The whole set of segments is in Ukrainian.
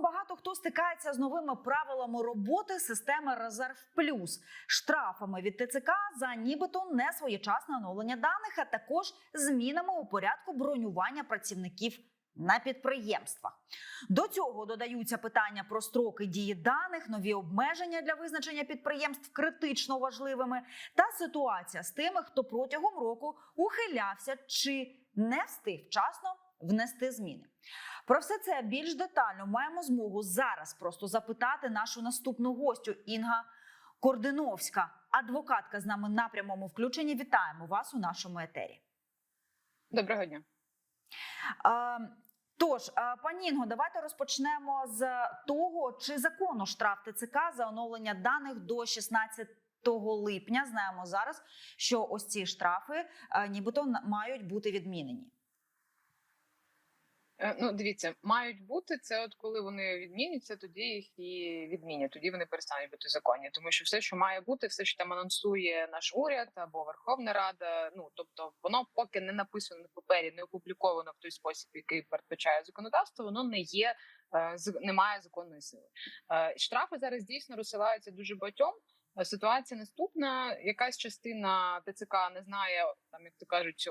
багато хто стикається з новими правилами роботи системи Резерв Плюс, штрафами від ТЦК за нібито несвоєчасне оновлення даних, а також змінами у порядку бронювання працівників. На підприємствах до цього додаються питання про строки дії даних, нові обмеження для визначення підприємств критично важливими, та ситуація з тими, хто протягом року ухилявся чи не встиг вчасно внести зміни. Про все це більш детально маємо змогу зараз просто запитати нашу наступну гостю Інга Кординовська, адвокатка з нами на прямому включенні. Вітаємо вас у нашому етері. Доброго дня. Е, Тож, пані Інго, давайте розпочнемо з того, чи законно штраф ТЦК за оновлення даних до 16 липня. Знаємо зараз, що ось ці штрафи нібито мають бути відмінені. Е, Ну, дивіться, мають бути це, от коли вони відміняться, тоді їх і відмінять. Тоді вони перестануть бути законні. Тому що все, що має бути, все, що там анонсує наш уряд або Верховна Рада. Ну тобто, воно поки не написано на папері, не опубліковано в той спосіб, який передбачає законодавство, воно не є е, з- не має законної сили. Е, Штрафи зараз дійсно розсилаються дуже багатьом. Ситуація наступна: якась частина ТЦК не знає, там як то кажуть,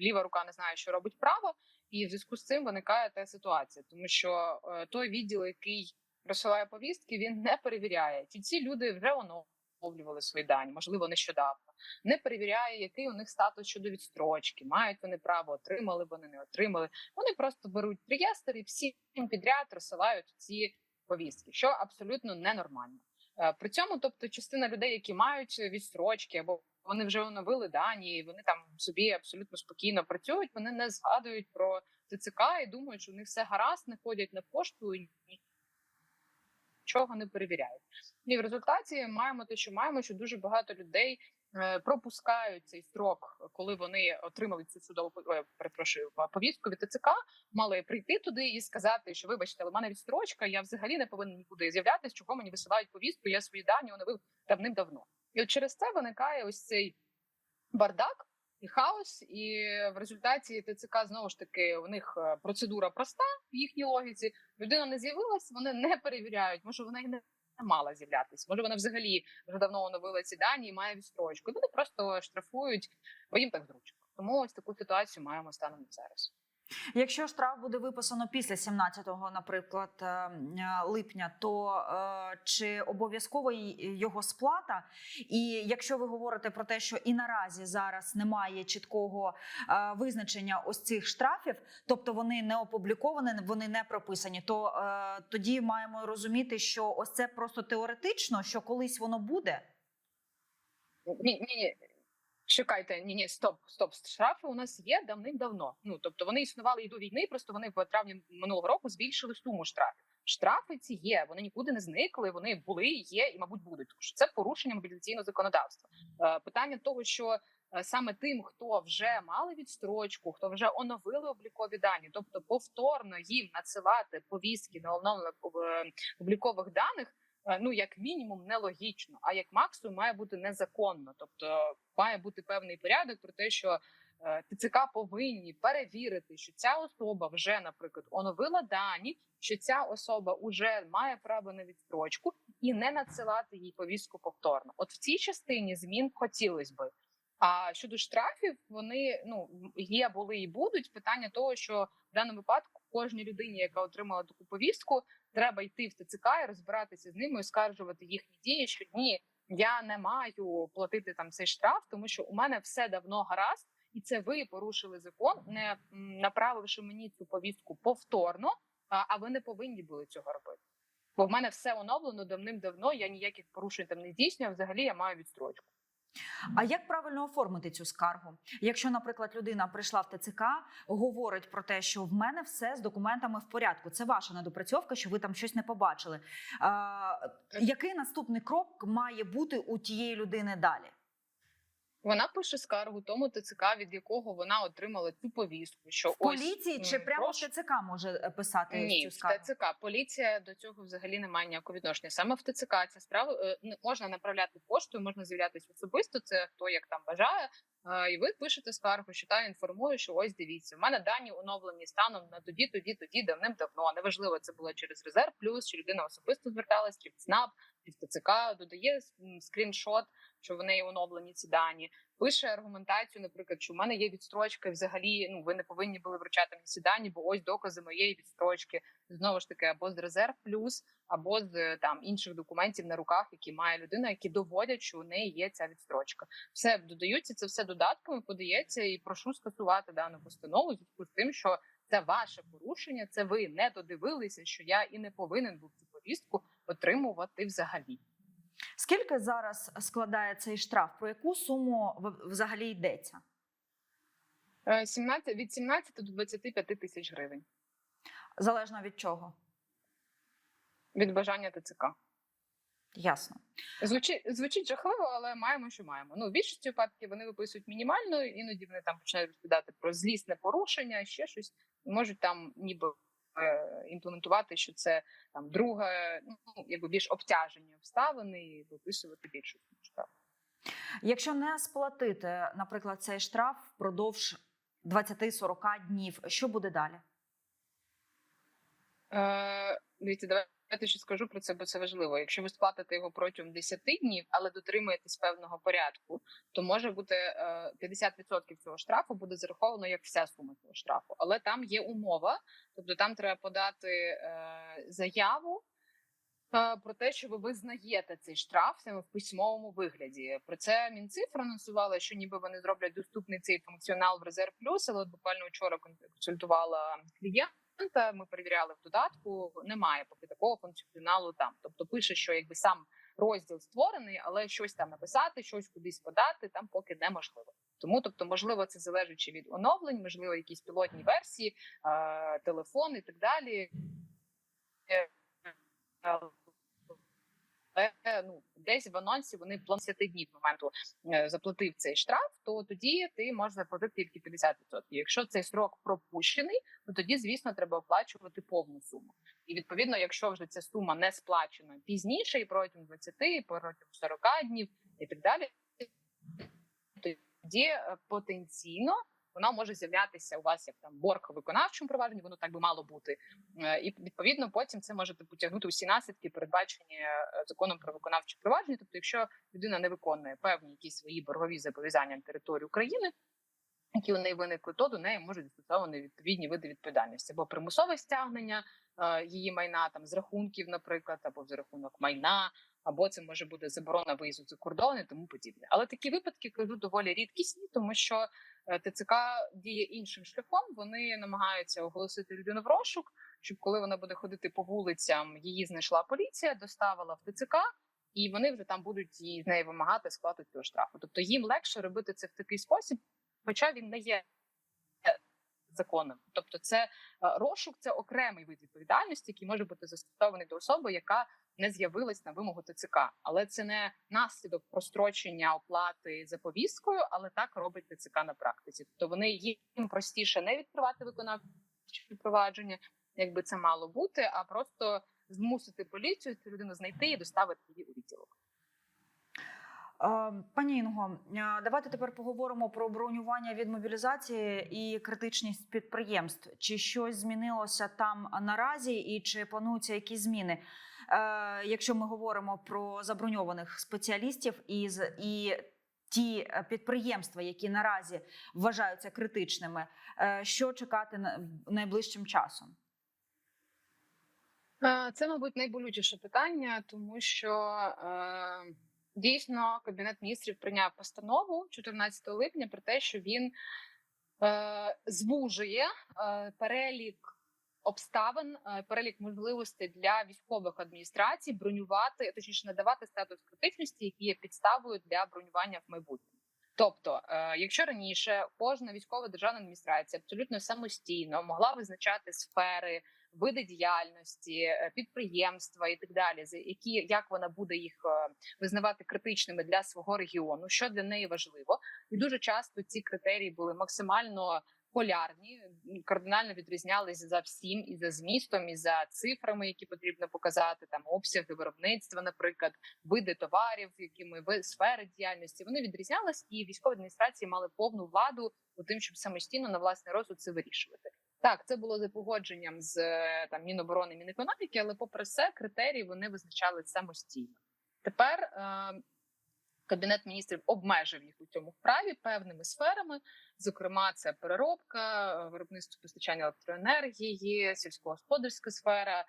ліва рука не знає, що робить право. І в зв'язку з цим виникає та ситуація, тому що е, той відділ, який розсилає повістки, він не перевіряє. Ті ці люди вже оновлювали свої дані, можливо, нещодавно. Не перевіряє, який у них статус щодо відстрочки, мають вони право, отримали вони, не отримали. Вони просто беруть реєстр і всім підряд розсилають ці повістки, що абсолютно ненормально. Е, При цьому, тобто, частина людей, які мають відстрочки або вони вже оновили дані, і вони там собі абсолютно спокійно працюють. Вони не згадують про ТЦК і думають, що у них все гаразд, не ходять на пошту і нічого не перевіряють. І в результаті маємо те, що маємо, що дуже багато людей е, пропускають цей строк, коли вони отримали цю судову перепрошую повістку від ТЦК, мали прийти туди і сказати, що вибачте, але в мене відстрочка, я взагалі не повинен нікуди з'являтися, чого мені висилають повістку, я свої дані оновив давним-давно. І от через це виникає ось цей бардак і хаос. І в результаті ТЦК знову ж таки у них е, процедура проста в їхній логіці. Людина не з'явилась, вони не перевіряють. Може, вона й не мала з'являтися. Може, вона взагалі вже давно оновила ці дані і має відстрочку. Вони просто штрафують, бо їм так зручно. Тому ось таку ситуацію маємо станом зараз. Якщо штраф буде виписано після 17-го, наприклад, е, е, липня, то е, чи обов'язково й- його сплата? І якщо ви говорите про те, що і наразі зараз немає чіткого визначення ось цих штрафів, тобто вони не опубліковані, вони не прописані, то тоді маємо розуміти, що ось це просто теоретично, що колись воно буде. Ні, ні. Чекайте, ні, ні, стоп, стоп. Штрафи у нас є давним-давно. Ну тобто вони існували і до війни, просто вони в травні минулого року збільшили суму штрафів. Штрафи ці є, вони нікуди не зникли. Вони були, є і, мабуть, будуть. Тому що це порушення мобілізаційного законодавства. Е, питання того, що е, саме тим, хто вже мали відстрочку, хто вже оновили облікові дані, тобто повторно їм надсилати повістки на оновлених е, облікових даних. Е, Ну, як мінімум, нелогічно, а як максимум має бути незаконно. Тобто має бути певний порядок про те, що е, ТЦК повинні перевірити, що ця особа вже, наприклад, оновила дані, що ця особа вже має право на відстрочку, і не надсилати їй повістку повторно. От в цій частині змін хотілося би. А щодо штрафів, вони ну є, були і будуть. Питання того, що в даному випадку кожній людині, яка отримала таку повістку, треба йти в ТЦК і розбиратися з ними, і оскаржувати їхні дії. Що ні, я не маю платити там цей штраф, тому що у мене все давно гаразд, і це ви порушили закон, не направивши мені цю повістку повторно. А ви не повинні були цього робити. Бо в мене все оновлено давним-давно. Я ніяких порушень там не здійснюю. Взагалі я маю відстрочку. А як правильно оформити цю скаргу? Якщо, наприклад, людина прийшла в ТЦК, говорить про те, що в мене все з документами в порядку, це ваша недопрацьовка, що ви там щось не побачили. А, який наступний крок має бути у тієї людини далі? Вона пише скаргу тому ТЦК, від якого вона отримала цю повістку. Що В поліції ось, чи ну, прямо прошу. в ТЦК може е, писати Ні, цю в скаргу? ТЦК поліція до цього взагалі не має ніякого відношення. Саме в ТЦК ця справа не можна направляти поштою, можна з'являтися особисто. Це хто як там бажає. Е, І ви пишете скаргу, що та інформує, що ось дивіться, в мене дані оновлені станом на тоді, тоді, тоді, давним-давно. Неважливо, це було через резерв плюс, чи людина особисто зверталась, чи в ЦНАП, чи в ТЦК, додає скріншот, що в неї оновлені ці дані. Пише аргументацію, наприклад, що в мене є відстрочка, і взагалі ну ви не повинні були вручати мені дані, бо ось докази моєї відстрочки. Знову ж таки, або з резерв плюс, або з там інших документів на руках, які має людина, які доводять, що у неї є ця відстрочка. Все додаються, це все додатками подається, і прошу скасувати дану постанову зв'язку з тим, що це ваше порушення. Це ви не додивилися, що я і не повинен був цю повістку отримувати взагалі. Скільки зараз складає цей штраф? Про яку суму взагалі йдеться? Е, 17, від 17 до 25 тисяч гривень Залежно від чого? від бажання ТЦК. Ясно. Звучить звучить жахливо, але маємо, що маємо. Ну в більшості випадків вони виписують мінімально, іноді вони там починають розповідати про злісне порушення, ще щось можуть там ніби е, імплементувати, що це там друге, ну якби більш обтяжені обставини, і виписувати більше штраф. Якщо не сплатити, наприклад, цей штраф впродовж 20-40 днів, що буде далі? Е, дивіться, давайте ще скажу про це, бо це важливо. Якщо ви сплатите його протягом 10 днів, але дотримуєтесь певного порядку, то може бути е, 50% цього штрафу буде зараховано як вся сума цього штрафу. Але там є умова, тобто там треба подати е, заяву. Е, Про те, що ви визнаєте цей штраф саме в письмовому вигляді, про це мінцифра анонсувала, що ніби вони зроблять доступний цей функціонал в резерв плюс. Але от буквально вчора консультувала клієнта. Ми перевіряли в додатку. Немає поки такого функціоналу там. Тобто пише, що якби сам розділ створений, але щось там написати, щось кудись подати там поки неможливо. Тому, тобто, можливо, це залежить від оновлень, можливо, якісь пілотні версії, е, телефон і так далі. Але ну десь в анонсі вони план 10 днів моменту е, заплатив цей штраф, то тоді ти можеш заплатити тільки 50%. Якщо цей срок пропущений, то тоді, звісно, треба оплачувати повну суму. І відповідно, якщо вже ця сума не сплачена пізніше, і протягом 20, і протягом 40 днів і так далі, тоді е, потенційно вона може з'являтися у вас як там борг виконавчому провадженні, воно так би мало бути. Е, І відповідно потім це можете потягнути усі наслідки, передбачені е, законом про виконавче провадження. Тобто, якщо людина не виконує певні якісь свої боргові зобов'язання на території України, які у неї виникли, то до неї можуть застосовані відповідні види відповідальності або примусове стягнення е, її майна там з рахунків, наприклад, або за рахунок майна, або це може бути заборона виїзду за кордон і тому подібне. Але такі випадки кажу доволі рідкісні, тому що ТЦК діє іншим шляхом. Вони намагаються оголосити людину в розшук, щоб коли вона буде ходити по вулицям, її знайшла поліція, доставила в ТЦК. І вони вже там будуть її з неї вимагати сплату цього штрафу. Тобто їм легше робити це в такий спосіб, хоча він не є законом. Тобто, це е, розшук, це окремий вид відповідальності, який може бути застосований до особи, яка не з'явилась на вимогу ТЦК. Але це не наслідок прострочення оплати за повісткою, але так робить ТЦК на практиці. Тобто вони їм простіше не відкривати виконавче провадження, якби це мало бути, а просто змусити поліцію цю людину знайти і доставити її у відділок. Е, Пані Інго, е, давайте тепер поговоримо про бронювання від мобілізації і критичність підприємств. Чи щось змінилося там наразі, і чи плануються якісь зміни? Е, Якщо ми говоримо про заброньованих спеціалістів і і ті е, підприємства, які наразі вважаються критичними, що чекати на- найближчим часом? Це, мабуть, найболючіше питання, тому що дійсно кабінет міністрів прийняв постанову 14 липня про те, що він е, звужує е, перелік обставин, е, перелік можливостей для військових адміністрацій бронювати, точніше надавати статус критичності, які є підставою для бронювання в майбутньому. Тобто, е, якщо раніше кожна військова державна адміністрація абсолютно самостійно могла визначати сфери, види діяльності, е, підприємства і так далі, за які як вона буде їх е, визнавати критичними для свого регіону, що для неї важливо, і дуже часто ці критерії були максимально полярні, кардинально відрізнялись за всім і за змістом, і за цифрами, які потрібно показати, там обсяги виробництва, наприклад, види товарів, якими сфери діяльності вони відрізнялись, і військові адміністрації мали повну владу у тим, щоб самостійно на власний розсуд це вирішувати. Так, це було за погодженням з е, там Міноборони, Мінекономіки, але попри все, критерії вони визначали самостійно. Тепер е, кабінет міністрів обмежив їх у цьому вправі певними сферами. Зокрема, це переробка, е, виробництво постачання електроенергії, сільськогосподарська сфера, е,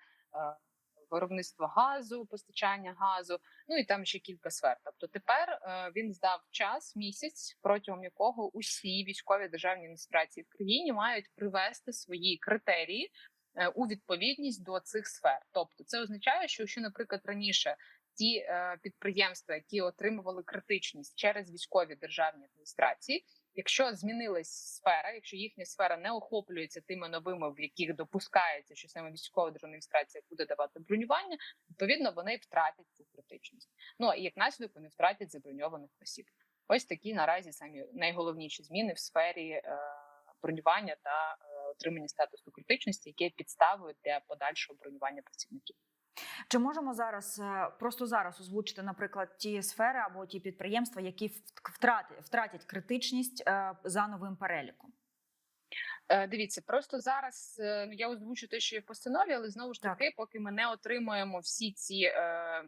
виробництво газу, постачання газу. Ну і там ще кілька сфер. Тобто, тепер е, він здав час місяць, протягом якого усі військові державні адміністрації в країні мають привести свої критерії е, у відповідність до цих сфер. Тобто, це означає, що якщо, наприклад, раніше ті е, підприємства, які отримували критичність через військові державні адміністрації. Якщо змінилась сфера, якщо їхня сфера не охоплюється тими новими, в яких допускається, що саме військова державна адміністрація буде давати бронювання, відповідно вони втратять цю критичність. Ну і як наслідок вони втратять заброньованих осіб. Ось такі наразі самі найголовніші зміни в сфері е, бронювання та е, отримання статусу критичності, які підставою для подальшого бронювання працівників. Чи можемо зараз е, просто зараз озвучити, наприклад, ті сфери або ті підприємства, які втратять, втратять критичність е, за новим переліком? Е, Дивіться, просто зараз е, я озвучу те, що є в постанові, але знову ж таки, поки ми не отримаємо всі ці е,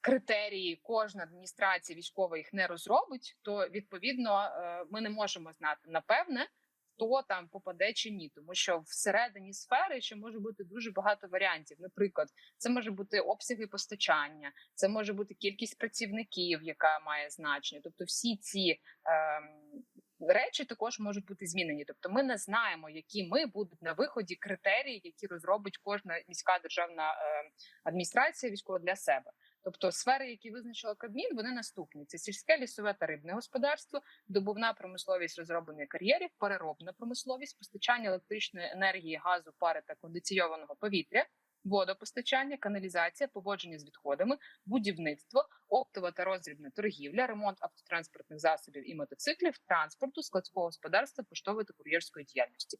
критерії, кожна адміністрація військова їх не розробить, то відповідно е, ми не можемо знати напевне. Хто там попаде чи ні, тому що всередині сфери ще може бути дуже багато варіантів. Наприклад, це може бути обсяги постачання, це може бути кількість працівників, яка має значення. Тобто, всі ці ем, речі також можуть бути змінені. Тобто, ми не знаємо, які ми будуть на виході критерії, які розробить кожна міська державна е, адміністрація військова для себе. Тобто сфери, які визначила Кабмін, вони наступні: це сільське лісове та рибне господарство, добувна промисловість розроблення кар'єрів, переробна промисловість, постачання електричної енергії, газу, пари та кондиційованого повітря, водопостачання, каналізація, поводження з відходами, будівництво, оптова та роздрібна торгівля, ремонт автотранспортних засобів і мотоциклів, транспорту, складського господарства, поштової та кур'єрської діяльності.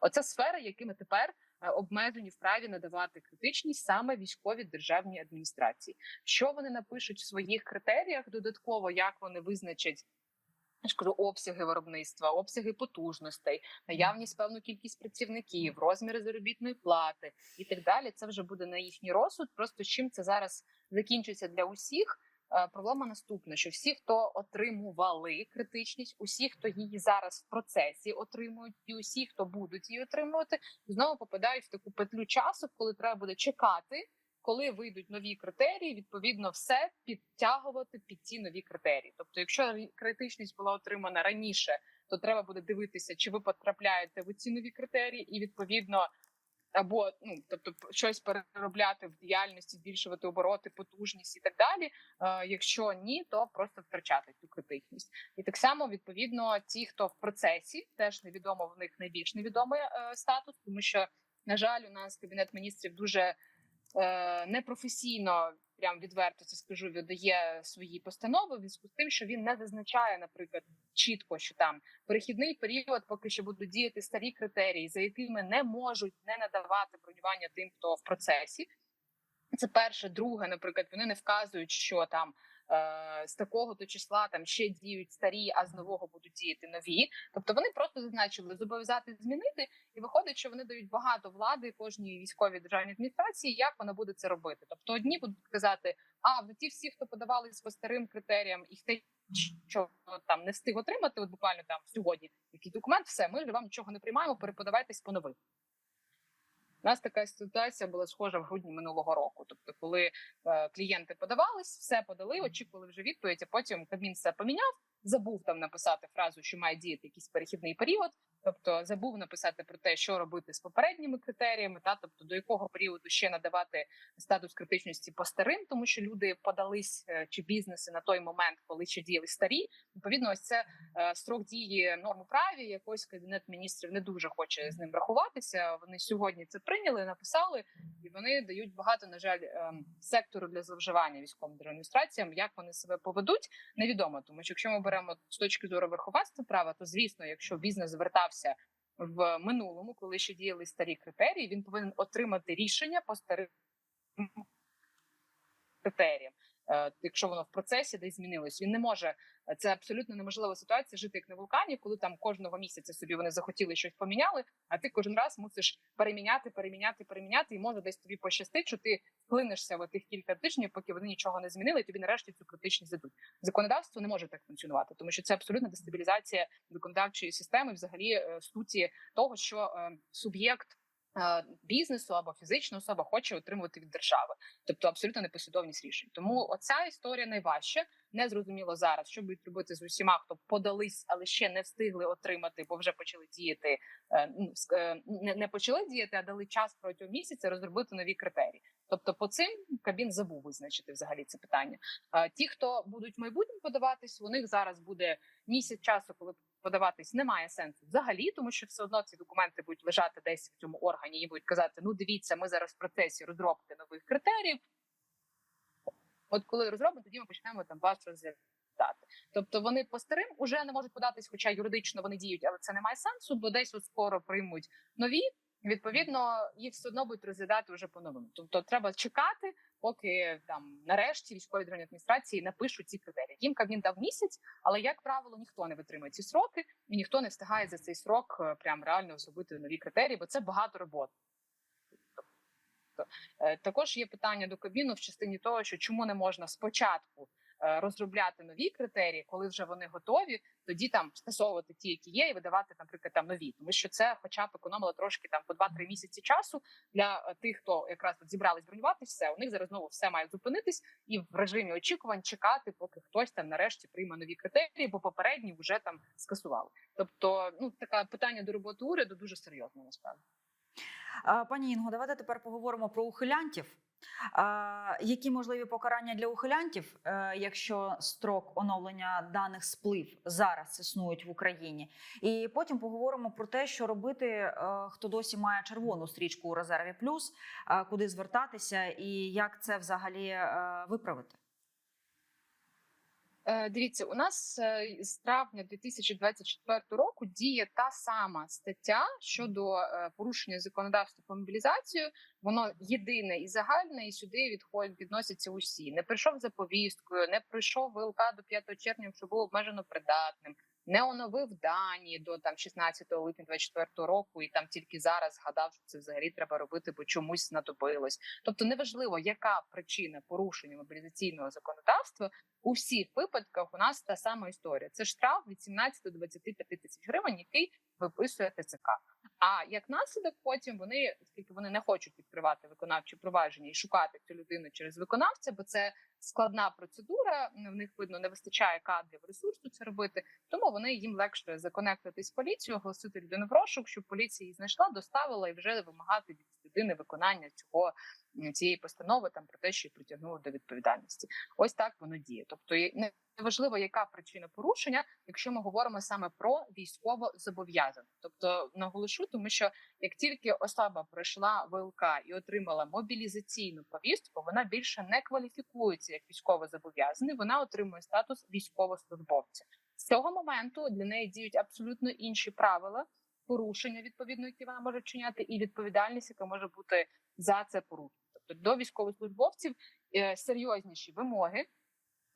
Оце сфери, якими тепер обмежені в праві надавати критичність саме військові державні адміністрації. Що вони напишуть в своїх критеріях додатково, як вони визначать я обсяги виробництва, обсяги потужностей, наявність певну кількість працівників, розміри заробітної плати і так далі. Це вже буде на їхній розсуд. Просто чим це зараз закінчиться для усіх. Е, Проблема наступна: що всі, хто отримували критичність, усі, хто її зараз в процесі отримують, і усі, хто будуть її отримувати, знову попадають в таку петлю часу, коли треба буде чекати, коли вийдуть нові критерії, відповідно, все підтягувати під ці нові критерії. Тобто, якщо критичність була отримана раніше, то треба буде дивитися, чи ви потрапляєте в ці нові критерії, і відповідно. Або ну тобто щось переробляти в діяльності, збільшувати обороти, потужність і так далі. Е, якщо ні, то просто втрачати цю критичність. І так само відповідно, ті, хто в процесі, теж невідомо в них найбільш невідомий е, статус, тому що на жаль, у нас кабінет міністрів дуже е, непрофесійно, прям відверто це скажу, видає свої постанови в зв'язку з тим, що він не зазначає, наприклад, чітко, що там перехідний період, поки що будуть діяти старі критерії, за якими не можуть не надавати бронювання тим, хто в процесі. Це перше, друге, наприклад, вони не вказують, що там з такого то числа там ще діють старі, а з нового будуть діяти нові. Тобто вони просто зазначили зобов'язати змінити, і виходить, що вони дають багато влади кожній військовій державній адміністрації, як вона буде це робити. Тобто, одні будуть казати, а в ті всі, хто подавались по старим критеріям, і хто що там не встиг отримати, от буквально там сьогодні який документ, все ми вам нічого не приймаємо, переподавайтесь по нових. У нас така ситуація була схожа в грудні минулого року. Тобто, коли е, клієнти подавались, все подали, очікували вже відповідь. А потім Кабмін все поміняв, забув там написати фразу, що має діяти якийсь перехідний період. Тобто забув написати про те, що робити з попередніми критеріями, та тобто до якого періоду ще надавати статус критичності по старим, тому що люди подались е, чи бізнеси на той момент, коли ще діяли старі. Відповідно, ось це е, строк дії норм праві. Якось кабінет міністрів не дуже хоче з ним рахуватися. Вони сьогодні це прийняли, написали, і вони дають багато на жаль е, сектору для зловживання військовим адміністраціям. Як вони себе поведуть, невідомо. Тому що якщо ми беремо з точки зору верховенства права, то звісно, якщо бізнес звертався в минулому, коли ще діяли старі критерії, він повинен отримати рішення по старим критеріям. Е, Якщо воно в процесі десь змінилось, він не може. Це абсолютно неможлива ситуація жити як на вулкані, коли там кожного місяця собі вони захотіли щось поміняли, а ти кожен раз мусиш переміняти, переміняти, переміняти, і може десь тобі пощастить, що ти вплинешся в тих кілька тижнів, поки вони нічого не змінили, і тобі нарешті цю критичність дадуть. Законодавство не може так функціонувати, тому що це абсолютна дестабілізація законодавчої системи, взагалі е, суті того, що е, суб'єкт. Бізнесу або фізична особа хоче отримувати від держави, тобто абсолютно непослідовність рішень. Тому оця історія найважча. Не зрозуміло зараз, що будуть робити з усіма, хто подались, але ще не встигли отримати, бо вже почали діяти. е, ну, е, не почали діяти, а дали час протягом місяця розробити нові критерії. Тобто, по цим Кабін забув визначити взагалі це питання. Ті, хто будуть в майбутньому подаватись, у них зараз буде місяць часу, коли подаватись немає сенсу взагалі, тому що все одно ці документи будуть лежати десь в цьому органі і будуть казати: ну дивіться, ми зараз в процесі розробки нових критеріїв. От коли розробимо, тоді ми почнемо там вас розглядати. Тобто вони по старим уже не можуть податись, хоча юридично вони діють, але це не має сенсу, бо десь от скоро приймуть нові. Відповідно, їх все одно будуть розглядати вже по новому. Тобто, треба чекати, поки там нарешті військові державні адміністрації напишуть ці критерії. Їм Кабмін дав місяць, але як правило, ніхто не витримує ці сроки, і ніхто не встигає за цей срок е, прям реально зробити нові критерії, бо це багато роботи. Тобто, е, також є питання до Кабміну в частині того, що чому не можна спочатку е, розробляти нові критерії, коли вже вони готові, тоді там скасовувати ті, які є, і видавати, наприклад, там нові, тому що це, хоча б економило трошки там по 2-3 місяці часу для е, тих, хто якраз от зібрались бронюватись, все у них зараз знову все має зупинитись і в режимі очікувань чекати, поки хтось там нарешті прийме нові критерії, бо попередні вже там скасували. Тобто, ну таке питання до роботи уряду дуже серйозне насправді. Пані Інго, давайте тепер поговоримо про ухилянтів. Які можливі покарання для ухилянтів, е, якщо строк оновлення даних сплив зараз існують в Україні? І потім поговоримо про те, що робити, е, хто досі має червону стрічку у резерві плюс, куди звертатися, і як це взагалі е, виправити. Е, Дивіться, у нас з травня 2024 року діє та сама стаття щодо е, порушення законодавства по мобілізацію. Воно єдине і загальне, і сюди відходять відносяться усі. Не прийшов за повісткою, не прийшов ВЛК до 5 червня, що було обмежено придатним. Не оновив дані до там 16 липня 24 року, і там тільки зараз згадав, що це взагалі треба робити, бо чомусь знадобилось. Тобто, неважливо, яка причина порушення мобілізаційного законодавства, у всіх випадках у нас та сама історія. Це штраф від 17 до 25 тисяч гривень, який виписує ТЦК. А як наслідок, потім вони, оскільки вони не хочуть відкривати виконавчі провадження і шукати цю людину через виконавця, бо це складна процедура. В них видно не вистачає кадрів ресурсу це робити. Тому вони їм легше законектитись з поліцією, оголосити людину в розшук, щоб поліція її знайшла, доставила і вже вимагати від людини виконання цього цієї постанови там про те, що її притягнули до відповідальності. Ось так воно діє. Тобто не важливо, яка причина порушення, якщо ми говоримо саме про військово зобов'язаних. Тобто наголошу, тому що як тільки особа пройшла ВЛК і отримала мобілізаційну повістку, вона більше не кваліфікується як військово зобов'язаний. Вона отримує статус військовослужбовця. З цього моменту для неї діють абсолютно інші правила. Порушення відповідно, які вона може вчиняти, і відповідальність, яка може бути за це порушення. Тобто до військовослужбовців е, серйозніші вимоги,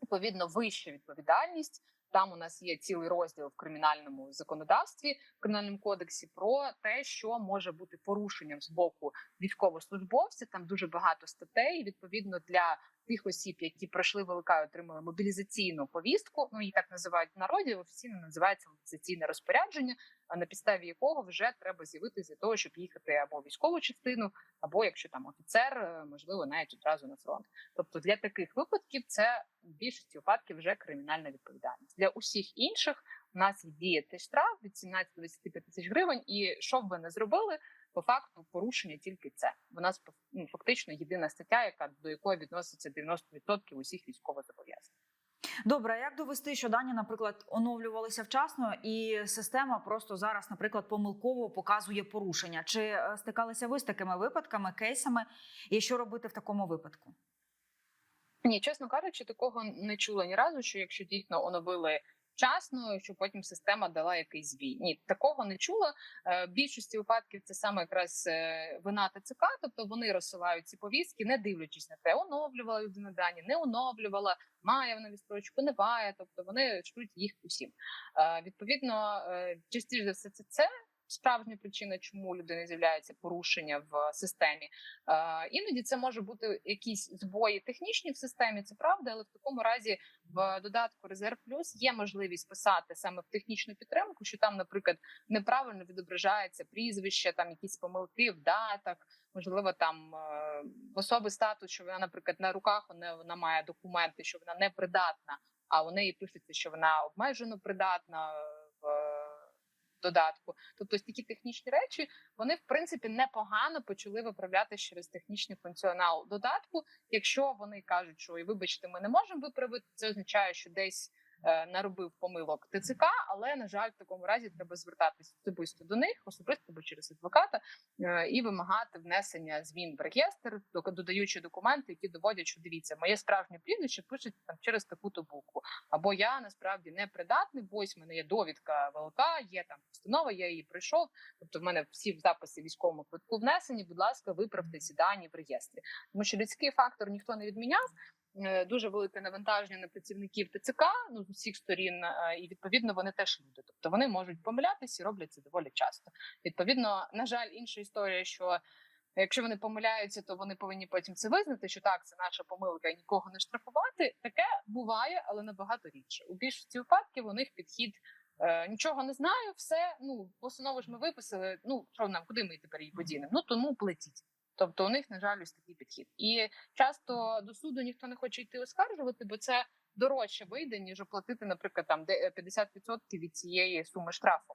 відповідно, вища відповідальність. Там у нас є цілий розділ в кримінальному законодавстві, в кримінальному кодексі про те, що може бути порушенням з боку військовослужбовця. Там дуже багато статей. Відповідно для тих осіб, які пройшли ВЛК і отримали мобілізаційну повістку. Ну її так називають в народі. Офіційно називається мобілізаційне розпорядження, на підставі якого вже треба з'явитися для того, щоб їхати або в військову частину, або якщо там офіцер, е, можливо, навіть одразу на фронт. Тобто для таких випадків це в більшості випадків вже кримінальна відповідальність. Для усіх інших у нас є діяти штраф від 17 до 25 тисяч гривень, і що б ви не зробили, по факту порушення тільки це. Вона ну, фактично єдина стаття, яка до якої відноситься 90% усіх військовозобов'язаних. Добре, а як довести, що дані, наприклад, оновлювалися вчасно, і система просто зараз, наприклад, помилково показує порушення? Чи е, стикалися ви з такими випадками, кейсами? І що робити в такому випадку? Ні, чесно кажучи, такого не чула ні разу. Що якщо дійсно оновили вчасно, щоб потім система дала якийсь збій. Ні, такого не чула. Е, В більшості випадків це саме якраз е, вина ТЦК, тобто вони розсилають ці повістки, не дивлячись на те, оновлювала людина дані, не оновлювала, має вона відстрочку, не має. Тобто вони шлють їх усім. Е, Відповідно, частіше за все, це це. Справжня причина, чому у людини з'являється порушення в системі. Е, іноді це може бути якісь збої технічні в системі, це правда, але в такому разі в додатку Резерв Плюс є можливість писати саме в технічну підтримку, що там, наприклад, неправильно відображається прізвище, там якісь помилки в датах. Можливо, там е, особи статус, що вона, наприклад, на руках вона, вона має документи, що вона не придатна, а у неї пишеться, що вона обмежено придатна в е, додатку. Тобто, ось такі технічні речі вони в принципі непогано почали виправляти через технічний функціонал додатку. Якщо вони кажуть, що і вибачте, ми не можемо виправити, це означає, що десь наробив помилок ТЦК, але на жаль, в такому разі треба звертатись особисто до них, особисто або через адвоката, е, і вимагати внесення змін в реєстр, додаючи документи, які доводять, що дивіться, моє справжнє прізвище пишеться там через таку-то букву. Або я насправді не придатний, бо ось в мене є довідка ВЛК, є там постанова, я її пройшов. Тобто, в мене всі записи військовому квитку внесені. Будь ласка, виправте ці дані в реєстрі. Тому що людський фактор ніхто не відміняв. Е, Дуже велике навантаження на працівників ТЦК ну з усіх сторін, е, і відповідно вони теж люди. Тобто вони можуть помилятися і роблять це доволі часто. Відповідно, на жаль, інша історія, що якщо вони помиляються, то вони повинні потім це визнати, що так, це наша помилка і нікого не штрафувати. Таке буває, але набагато рідше. У більшості випадків у них підхід. Е, нічого не знаю, все. Ну постанову ж ми виписали. Ну що нам, куди ми тепер її подінемо? Ну тому платіть. Тобто у них, на жаль, ось такий підхід. І часто до суду ніхто не хоче йти оскаржувати, бо це дорожче вийде, ніж оплатити, наприклад, там де- 50% від цієї суми штрафу.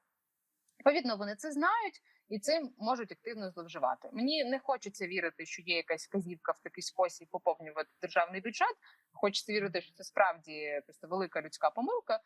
Відповідно, вони це знають і цим можуть активно зловживати. Мені не хочеться вірити, що є якась вказівка в такий спосіб поповнювати державний бюджет. Хочеться вірити, що це справді просто велика людська помилка.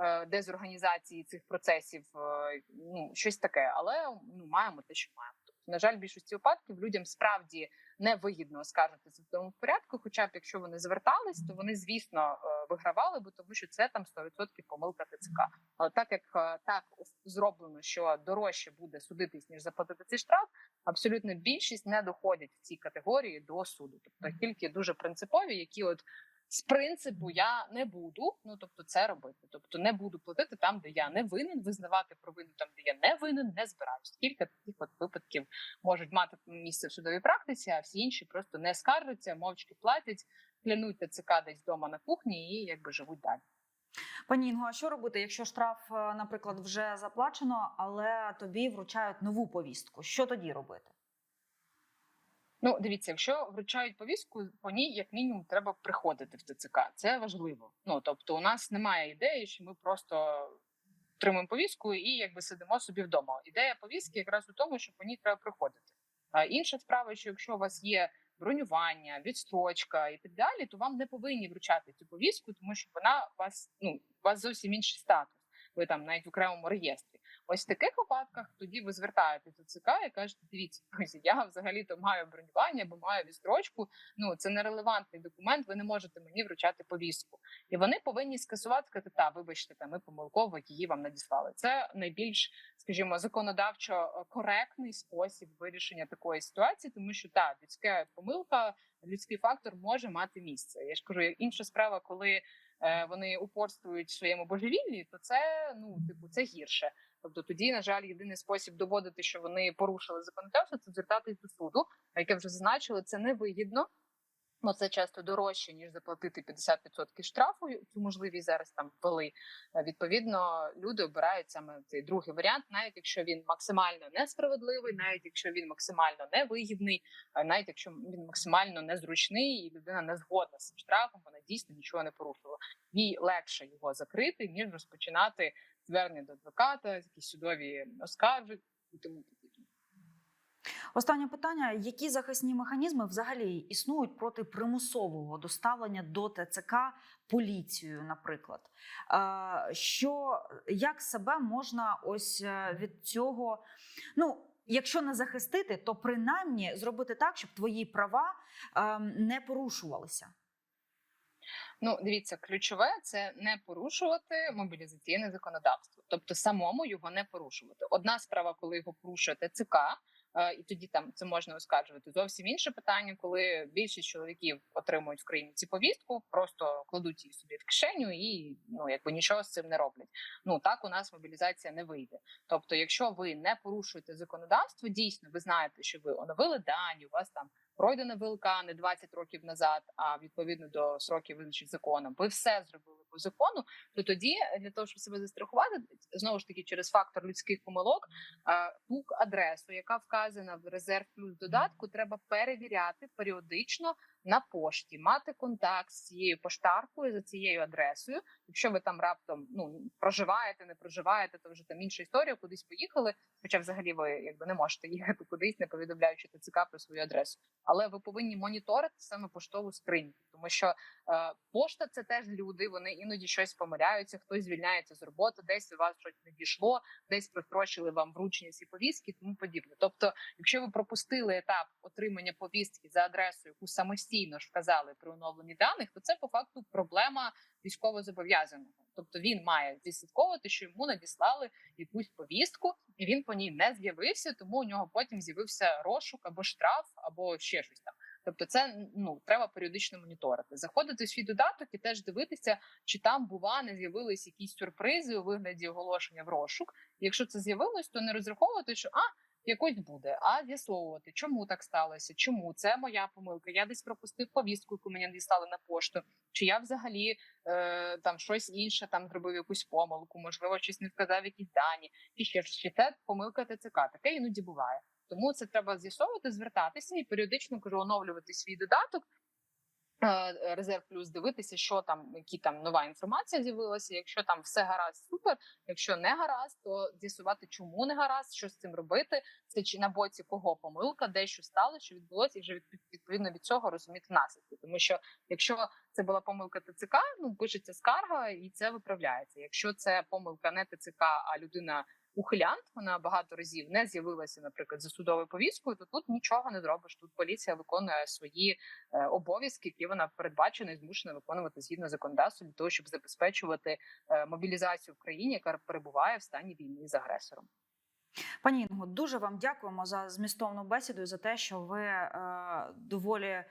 е, Дезорганізації цих процесів, е, ну щось таке, але ну маємо те, що маємо. Тобто, на жаль, в більшості випадків людям справді невигідно оскаржити це в тому порядку. Хоча б якщо вони звертались, то вони звісно е, вигравали, бо тому що це там 100% помилка ТЦК. Але так як е, так зроблено, що дорожче буде судитись ніж заплатити цей штраф, абсолютно більшість не доходять в цій категорії до суду. Тобто тільки дуже принципові, які от. З принципу я не буду, ну тобто це робити. Тобто не буду платити там, де я не винен, визнавати провину там, де я не винен, не збираюсь. Кілька таких от випадків можуть мати місце в судовій практиці, а всі інші просто не скаржаться, мовчки платять, клянуть ТЦК десь вдома на кухні і якби живуть далі. Пані Інго, а що робити, якщо штраф, е, наприклад, вже заплачено, але тобі вручають нову повістку? Що тоді робити? Ну, дивіться, якщо вручають повістку, по ній як мінімум треба приходити в ТЦК. Це важливо. Ну тобто, у нас немає ідеї, що ми просто отримуємо повістку і якби сидимо собі вдома. Ідея повістки якраз у тому, що по ній треба приходити. А інша справа, що якщо у вас є бронювання, відстрочка і так далі, то вам не повинні вручати цю повістку, тому що вона вас ну у вас зовсім інший статус. Ви там навіть в окремому реєстрі. Ось в таких випадках тоді ви звертаєтесь до ЦК і кажете, дивіться, друзі, я взагалі то маю бронювання, бо маю відстрочку. Ну це нерелевантний документ. Ви не можете мені вручати повістку, і вони повинні скасувати сказати, та вибачте, та ми помилково її вам надіслали. Це найбільш, скажімо, законодавчо е, коректний спосіб вирішення такої ситуації, тому що та людська помилка, людський фактор може мати місце. Я ж кажу, інша справа, коли е, вони упорствують в своєму божевіллі, то це ну типу це гірше. Тобто тоді, на жаль, єдиний спосіб доводити, що вони порушили законодавство, це звертатись до суду. А як я вже зазначила, це невигідно. Бо це часто дорожче ніж заплатити 50% штрафу. Цю можливість зараз там ввели. Е, Відповідно, люди обирають саме цей другий варіант, навіть якщо він максимально несправедливий, навіть якщо він максимально невигідний, е, навіть якщо він максимально незручний, і людина не згодна з цим штрафом, вона дійсно нічого не порушила. Їй легше його закрити, ніж розпочинати звернення до адвоката, якісь судові оскаржі і тому подібне. Останнє питання: які захисні механізми взагалі існують проти примусового доставлення до ТЦК поліцією, наприклад? Що як себе можна ось е, від цього? Ну, якщо не захистити, то принаймні зробити так, щоб твої права ем, не порушувалися. Ну, дивіться, ключове це не порушувати мобілізаційне законодавство, тобто самому його не порушувати. Одна справа, коли його порушує ТЦК, е, і тоді там це можна оскаржувати. Зовсім інше питання, коли більшість чоловіків отримують в країні ці повістку, просто кладуть її собі в кишеню і ну якби нічого з цим не роблять. Ну так у нас мобілізація не вийде. Тобто, якщо ви не порушуєте законодавство, дійсно ви знаєте, що ви оновили дані, у вас там пройдена ВЛК не 20 років назад, а відповідно до сроків визначених законом, ви все зробили по закону. То тоді для того, щоб себе застрахувати, знову ж таки через фактор людських помилок, е, адресу, яка вказана в резерв плюс додатку, треба перевіряти періодично на пошті, мати контакт з цією поштаркою за цією адресою. Якщо ви там раптом ну проживаєте, не проживаєте, то вже там інша історія, кудись поїхали. Хоча взагалі ви якби не можете їхати кудись, не повідомляючи ТЦК про свою адресу. Але ви повинні моніторити саме поштову скриньку, тому що е, пошта це теж люди. Вони іноді щось помиляються, хтось звільняється з роботи, десь у вас щось не дійшло, десь прострочили вам вручення ці повістки, тому подібне. Тобто, якщо ви пропустили етап отримання повістки за адресою, яку самостійно ж вказали при оновленні даних, то це по факту проблема військовозобов'язаного. Тобто він має відслідковувати, що йому надіслали якусь повістку, і він по ній не з'явився, тому у нього потім з'явився розшук або штраф, або ще щось там. Тобто, це ну треба періодично моніторити. Заходити в свій додаток і теж дивитися, чи там бува не з'явились якісь сюрпризи у вигляді оголошення в розшук. Якщо це з'явилось, то не розраховувати, що а якось буде, а з'ясовувати, чому так сталося, чому це моя помилка. Я десь пропустив повістку, яку мені надіслали на пошту, чи я взагалі е, там щось інше там зробив якусь помилку, можливо, щось не вказав якісь дані, чи ще чи це помилка ТЦК. Таке іноді буває. Тому це треба з'ясовувати, звертатися і періодично кажу, оновлювати свій додаток. Е, Резерв плюс дивитися, що там, які там нова інформація з'явилася. Якщо там все гаразд, супер. Якщо не гаразд, то з'ясувати, чому не гаразд, що з цим робити. Це чи на боці кого помилка, де що стало, що відбулося, і вже від- відповідно від цього розуміти наслідки. Тому що якщо це була помилка ТЦК, ну пишеться скарга і це виправляється. Якщо це помилка не ТЦК, а людина ухилянт, вона багато разів не з'явилася, наприклад, за судовою повісткою, то тут нічого не зробиш. Тут поліція виконує свої е, обов'язки, які вона передбачена і змушена виконувати згідно законодавства для того, щоб забезпечувати е, мобілізацію в країні, яка перебуває в стані війни з агресором. Пані Інго, дуже вам дякуємо за змістовну бесіду і за те, що ви е, доволі е,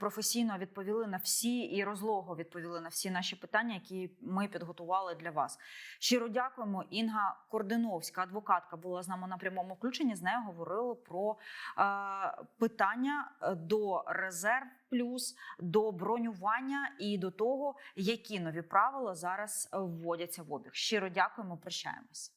професійно відповіли на всі і розлого відповіли на всі наші питання, які ми підготували для вас. Щиро дякуємо. Інга Кординовська, адвокатка, була з нами на прямому включенні. З нею говорили про е, питання до резерв плюс, до бронювання і до того, які нові правила зараз вводяться в обіг. Щиро дякуємо. Прощаємось.